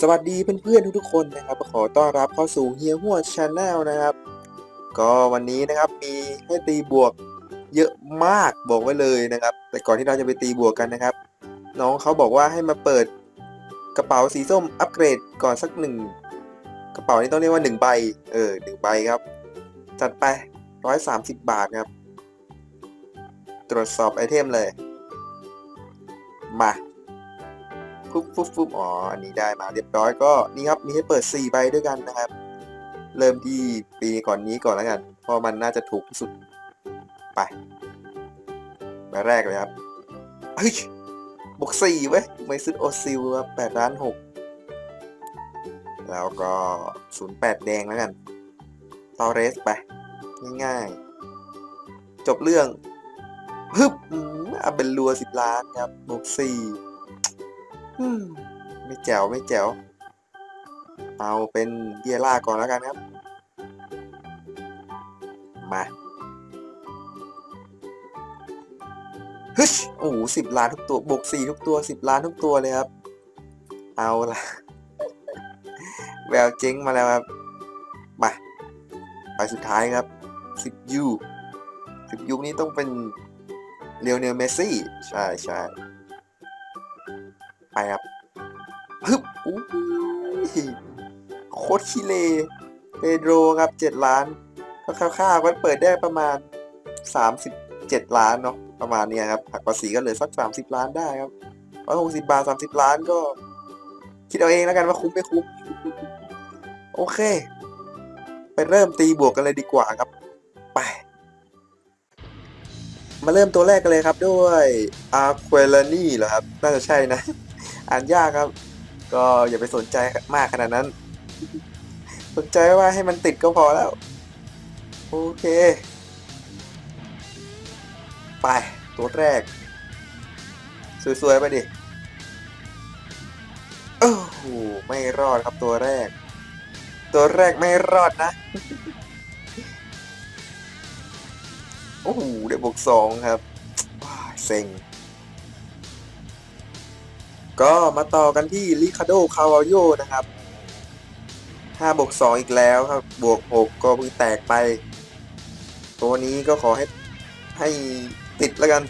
สวัสดีเพื่อนๆทุกๆคนนะครับ ขอต้อนรับเข้าสู่เฮียหัวชาแนลนะครับ ก็วันนี้นะครับมีให้ตีบวกเยอะมากบอกไว้เลยนะครับ แต่ก่อนที่เราจะไปตีบวกกันนะครับ น้องเขาบอกว่าให้มาเปิดกระเป๋าสีส้มอัปเกรดก่อนสักหนึ่งกระเป๋านี้ต้องเรียกว่าหนึ่งใบเออหนึ่งใบครับ จัดไปร้อยสามสิบบาทครับ ตรวจสอบไอเทมเลย มา ฟุ๊บฟุ๊บฟุ๊บอ๋ออันนี้ได้มาเรียบร้อยก็นี่ครับมีให้เปิด 4 ใบด้วยกันนะครับ เริ่มที่ปีก่อนนี้ก่อนแล้วกัน เพราะมันน่าจะถูกที่สุดไปใบแรกเลยครับเฮ้ยบวกสี่เว้ยไม่ซื้อโอซิลครับแปดล้านหกแล้วก็ศูนย์แปดแดงแล้วกันตอเรสไป ง่ายๆ จบเรื่องฮึบอาเบลลัวสิบล้านครับบวกสี่ ไม่แจ๋วไม่แจ๋ว เอาเป็นเบียร่าก่อนแล้วกันครับ มาฮึชโอ้โหสิบล้านทุกตัวบวกสี่ทุกตัวสิบล้านทุกตัวเลยครับ เอาละแววเจ๊งมาแล้วครับ มา ไปสุดท้ายครับสิบยูสิบยูนี้ต้องเป็นเรียวเนลเมซี่ ใช่ใช่ ไปครับฮึบอู้ยโคตรขี้เลเปโดรครับเจ็ดล้าน ก็ค่าวๆก็เปิดได้ประมาณสามสิบเจ็ดล้านเนาะประมาณเนี้ยครับหักภาษีก็เหลือสักสามสิบล้านได้ครับร้อยหกสิบบาทสามสิบล้านก็ คิดเอาเองแล้วกันว่าคุ้มไม่คุ้ม โอเค ไปเริ่มตีบวกกันเลยดีกว่าครับ ไป มาเริ่มตัวแรกกันเลยครับด้วยอาร์ควลานี่เหรอครับ น่าจะใช่นะ อ่านยากครับ ก็อย่าไปสนใจมากขนาดนั้น สนใจว่าให้มันติดก็พอแล้ว โอเค ไป ตัวแรก สวยๆไปดิโอ้โหไม่รอดครับตัวแรก ตัวแรกไม่รอดนะโอ้โหได้บวกสองครับว้าเซ็ง ก็มาต่อกันที่ลิคาโดคาวาโยนะครับ5บวก2อีกแล้วครับ บวก 6 ก็เพิ่งแตกไป ตัวนี้ก็ขอให้ให้ติดแล้วกัน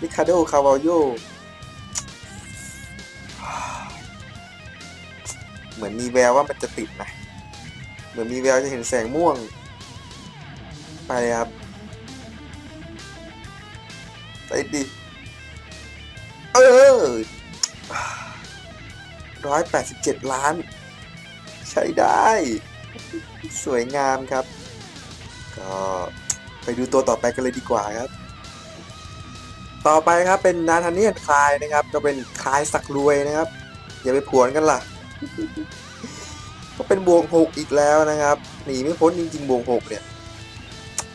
ลิคาโดคาวาโยเหมือนมีแววว่ามันจะติดนะ เหมือนมีแววจะเห็นแสงม่วง ไปครับไปดิ เออ ร้อยแปดสิบเจ็ดล้าน ใช้ได้ สวยงามครับ ก็ไปดูตัวต่อไปกันเลยดีกว่าครับ ต่อไปครับเป็นนาธาเนียนคลายนะครับ ก็เป็นคลายสักรวยนะครับ อย่าไปผวนกันล่ะ ก็เป็นบวกหกอีกแล้วนะครับหนีไม่พ้นจริงๆบวกหกเนี่ย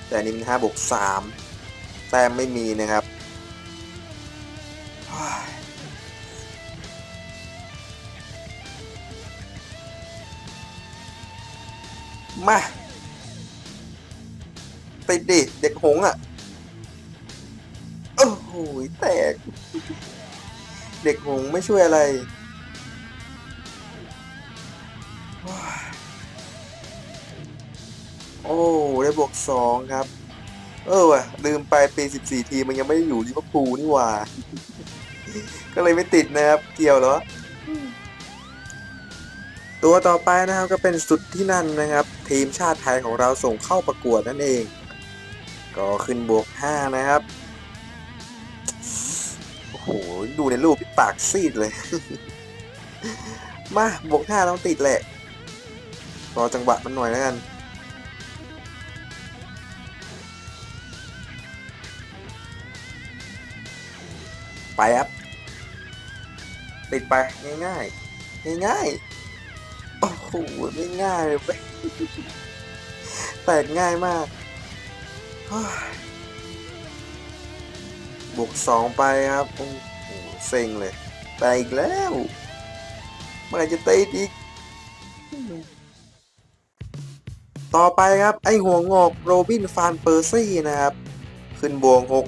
แต่นนี่มันห้าบวกสามแต้มไม่มีนะครับ มาติดดิเด็กหงอะ โอ้โหแตก เด็กหงไม่ช่วยอะไร โอ้ได้บวกสองครับ เออว่ะ ลืมไปปี14ทีมันยังไม่ได้อยู่ลิเวอร์พูลนี่หว่า ก็เลยไม่ติดนะครับ เกี่ยวเหรอ ตัวต่อไปนะครับก็เป็นสุดที่นั่นนะครับ ทีมชาติไทยของเราส่งเข้าประกวดนั่นเอง ก็ขึ้นบวก 5 นะครับ โอ้โห ดูในรูปปากซีดเลย มาบวก 5 ต้องติดแหละ รอจังหวะมันหน่อยแล้วกันไปครับ ติดไป ง่ายๆง่ายๆ โอ้โหไม่ง่ายเลยแตกง่ายมาก บวกสองไปครับ โอ้โหเซ็งเลย แตกอีกแล้วเมื่อไรจะติดอีก ต่อไปครับ ไอหัวงอกโรบินฟานเปอร์ซี่นะครับ ขึ้นบวกหก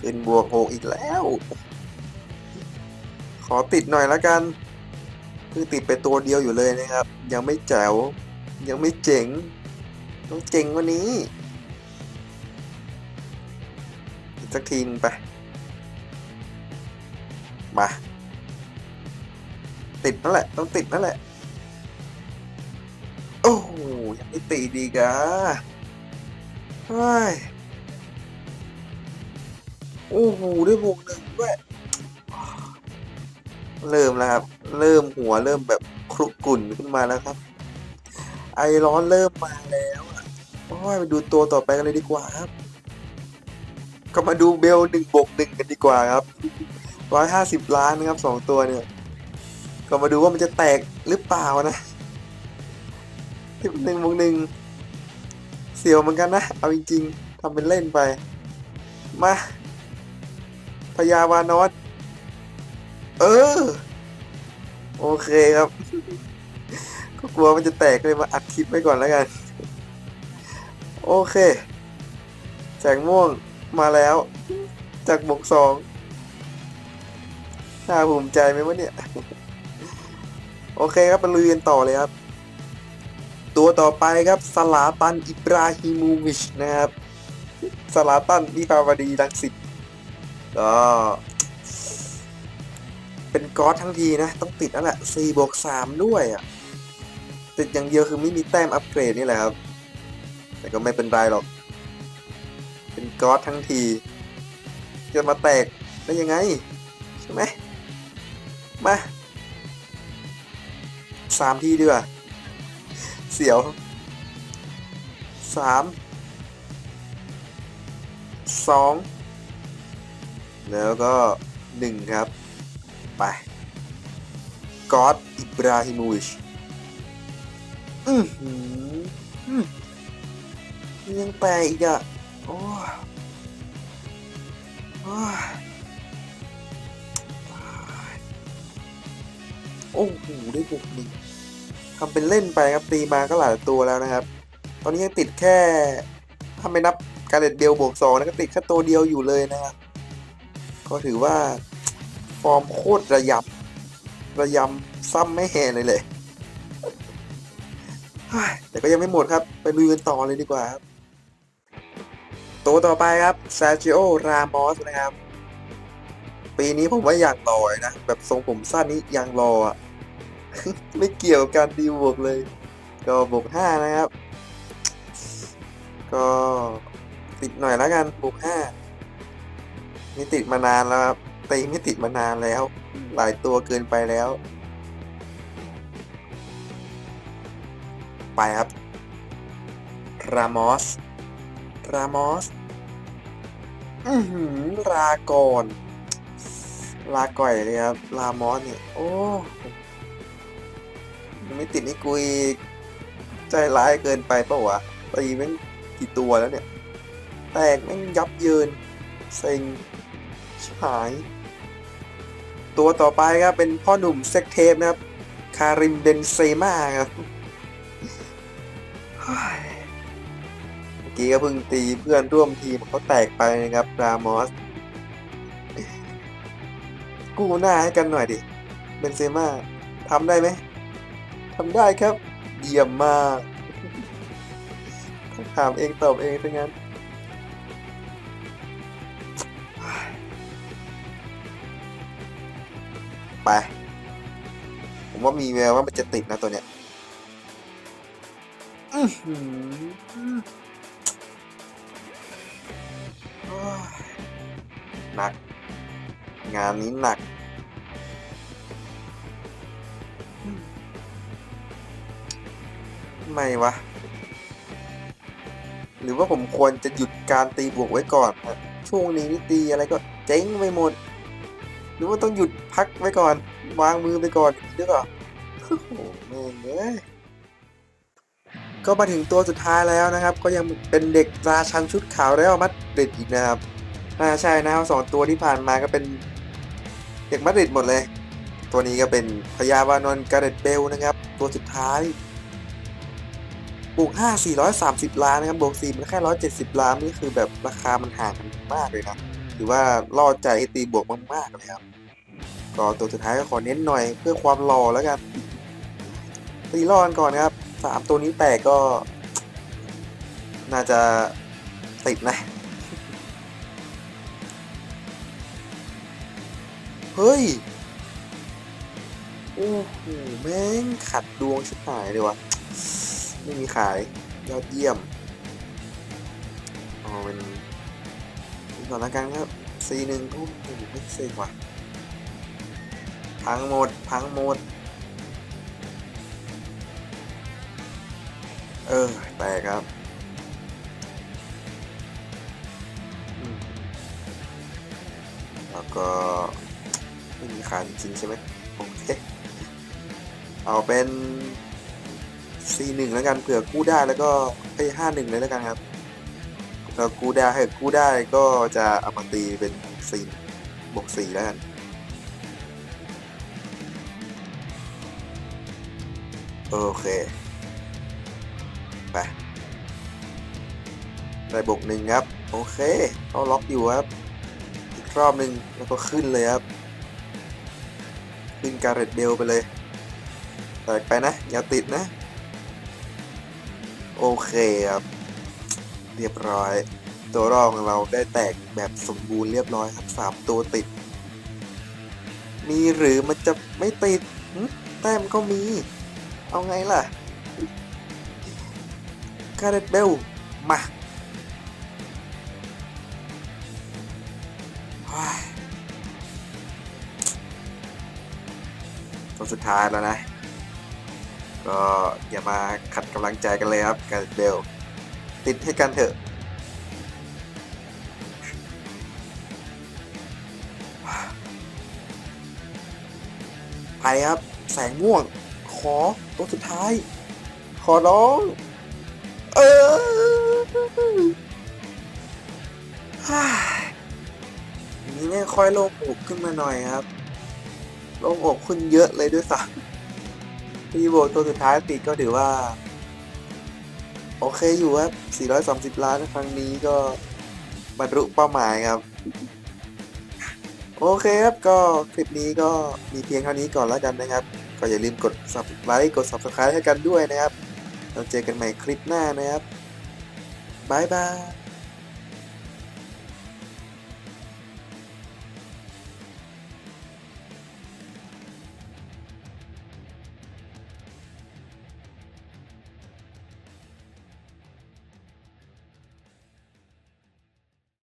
ขึ้นบวกหกอีกแล้ว ขอติดหน่อยละกันเพิ่งติดไปตัวเดียวอยู่เลยนะครับ ยังไม่แจ๋วยังไม่เจ๋ง ต้องเจ๋งกว่านี้สักทีนึงไป มา ติดนั่นแหละ ต้องติดนั่นแหละ โอ้โหยังไม่ติดดีกะเฮ้ย โอ้โหได้บวกหนึ่งด้วย เริ่มแล้วครับ เริ่มหัวเริ่มแบบครุกรุ่นขึ้นมาแล้วครับ ไอร้อนเริ่มมาแล้วโอ้ยไปดูตัวต่อไปกันเลยดีกว่าครับ ก็มาดูเบลหนึ่งบกหนึ่งกันดีกว่าครับร้อยห้าสิบล้านนะครับสองตัวเนี่ย ก็มาดูว่ามันจะแตกหรือเปล่านะทิปหนึ่งบวกหนึ่งเสียวเหมือนกันนะ เอาจริงๆทำเป็นเล่นไป มาพญาวานอส เออ โอเคครับ ก็กลัวมันจะแตกเลยมาอัดคลิปไว้ก่อนแล้วกัน โอเคแสงม่วงมาแล้ว จากบวกสองน่าภูมิใจไหมวะเนี่ย โอเคครับไปลุยกันต่อเลยครับ ตัวต่อไปครับสลาตันอิบราฮิมูวิชนะครับสลาตันวิภาวดีรังสิตก็ เป็นก๊อตทั้งทีนะ ต้องติดแล้วแหละ4บวก3ด้วยอะ ติดอย่างเดียวคือไม่มีแต้มอัปเกรดนี่แหละครับ แต่ก็ไม่เป็นไรหรอก เป็นก๊อตทั้งที จะมาแตกได้ยังไง ใช่ไหมมาสามทีดีกว่าเสียวสามสองแล้วก็หนึ่งครับ ไปกอดอิบราฮิโมวิชอือหืออืมยังแปลอีกอะโอ้โอ้โอ้โห ได้บุกหนึ่งทำเป็นเล่นไปครับ ตีมาก็หลายตัวแล้วนะครับ ตอนนี้ยังติดแค่ ถ้าไม่นับการเด็ดเบลบวกสองนะก็ติดแค่ตัวเดียวอยู่เลยนะครับ ก็ถือว่า ฟอร์มโคตรระยำระยำซ้ำไม่แห่เลยเลยแต่ก็ยังไม่หมดครับ ไปลุยกันต่อเลยดีกว่าครับตัวต่อไปครับซาจิโอ รามอสนะครับ ปีนี้ผมว่าอย่างรอยนะ แบบทรงผมสั้นนี้ยังรออะ ไม่เกี่ยวกับการดีบวกเลย ก็บวกห้านะครับ ก็ติดหน่อยแล้วกันบวกห้านี่ติดมานานแล้วครับ ตีไม่ติดมานานแล้ว หลายตัวเกินไปแล้ว ไปครับ รามอส รามอส อือหือลาก่อน ลาก่อยเลยครับ รามอสเนี่ย โอ้ยไม่ติดนี่กุยใจร้ายเกินไปปล่าวะตีแม่งกี่ตัวแล้วเนี่ย แตกแม่งยับเยินเซ็งหาย ตัวต่อไปครับเป็นพ่อหนุ่มเซ็กเทปนะครับ คาริมเบนเซม่าครับเมื่อกี้ก็เพิ่งตีเพื่อนร่วมทีมเขาแตกไปนะครับรามอส กู้หน้าให้กันหน่อยดิเบนเซม่าทำได้ไหมทำได้ครับ เยี่ยมมากถามเองตอบเองทั้งนั้ ไป ผมว่ามีแววว่ามันจะติดนะตัวเนี้ยหนัก งานนี้หนักอืมทำไมวะ หรือว่าผมควรจะหยุดการตีบวกไว้ก่อนนะช่วงนี้นี่ตีอะไรก็เจ๊งไปหมด หรือว่าต้องหยุดพักไว้ก่อน วางมือไปก่อนหรือเปล่าโอ้โหแม่งเอ้ยก็มาถึงตัวสุดท้ายแล้วนะครับ ก็ยังเป็นเด็กราชันชุดขาวแล้วมัดริดอีกนะครับน่าใช่นะครับสองตัวที่ผ่านมาก็เป็นเด็กมัดริดหมดเลย ตัวนี้ก็เป็นพยาวานนท์การ์เรตเบลนะครับ ตัวสุดท้ายบวกห้าสี่ร้อยสามสิบล้านนะครับบวกสี่มันแค่ร้อยเจ็ดสิบล้านนี่คือแบบราคามันห่างกันมากเลยนะ ถือว่าล่อใจให้ตีบวกมากๆเลยครับก็ตัวสุดท้ายก็ขอเน้นหน่อยเพื่อความหล่อแล้วกันตีรอดก่อนครับสามตัวนี้แตกก็ น่าจะติดนะ เฮ้ย โอ้โหแม่งขัดดวงชิบหายเลยวะไม่มีขาย ยอดเยี่ยมอ๋อเป็น นี่ก่อนละกันครับซีหนึ่งโอ้โหไม่เซ็งว่ะพังหมด พังหมด เออ แตกครับแล้วก็ไม่มีขายจริงใช่ไหมโอเค เอาเป็น C1 แล้วกันเผื่อกู้ได้แล้วก็ไอ้ห้าหนึ่งเลยแล้วกันครับ ถ้ากู้ได้ให้กู้ได้ก็จะเอามาตีเป็นสี่บวกสี่แล้วกันโอเค ไป ได้บวกหนึ่งครับ โอเคเขาล็อกอยู่ครับ อีกรอบหนึ่งแล้วก็ขึ้นเลยครับ ขึ้นการเรดเบลไปเลยแตกไปนะ อย่าติดนะ โอเคครับ เรียบร้อย ตัวรองของเราได้แตกแบบสมบูรณ์เรียบร้อยครับสามตัวติด มีหรือมันจะไม่ติดแต้มก็มี เอาไงล่ะคาร์เรตเบลมาตัวสุดท้ายแล้วนะ ก็อย่ามาขัดกำลังใจกันเลยครับคาร์เรตเบล ติดให้กันเถอะ ไปครับ แสงม่วง ขอตัวสุดท้าย ขอร้อง เออนี้เนี่ยค่อยโล่งอกขึ้นมาหน่อยครับ โล่งอกขึ้นเยอะเลยด้วยซ้ำที่โบตัวสุดท้ายติดก็ถือว่า อเคอยู่ครับ 430 ล้านครั้งนี้ก็บรรลุเป้าหมายครับ โอเคครับก็คลิปนี้ก็มีเพียงเท่านี้ก่อนแล้วกันนะครับ ก็อย่าลืมกด subscribe กด subscribe ให้กันด้วยนะครับ เราเจอกันใหม่คลิปหน้านะครับบายบาย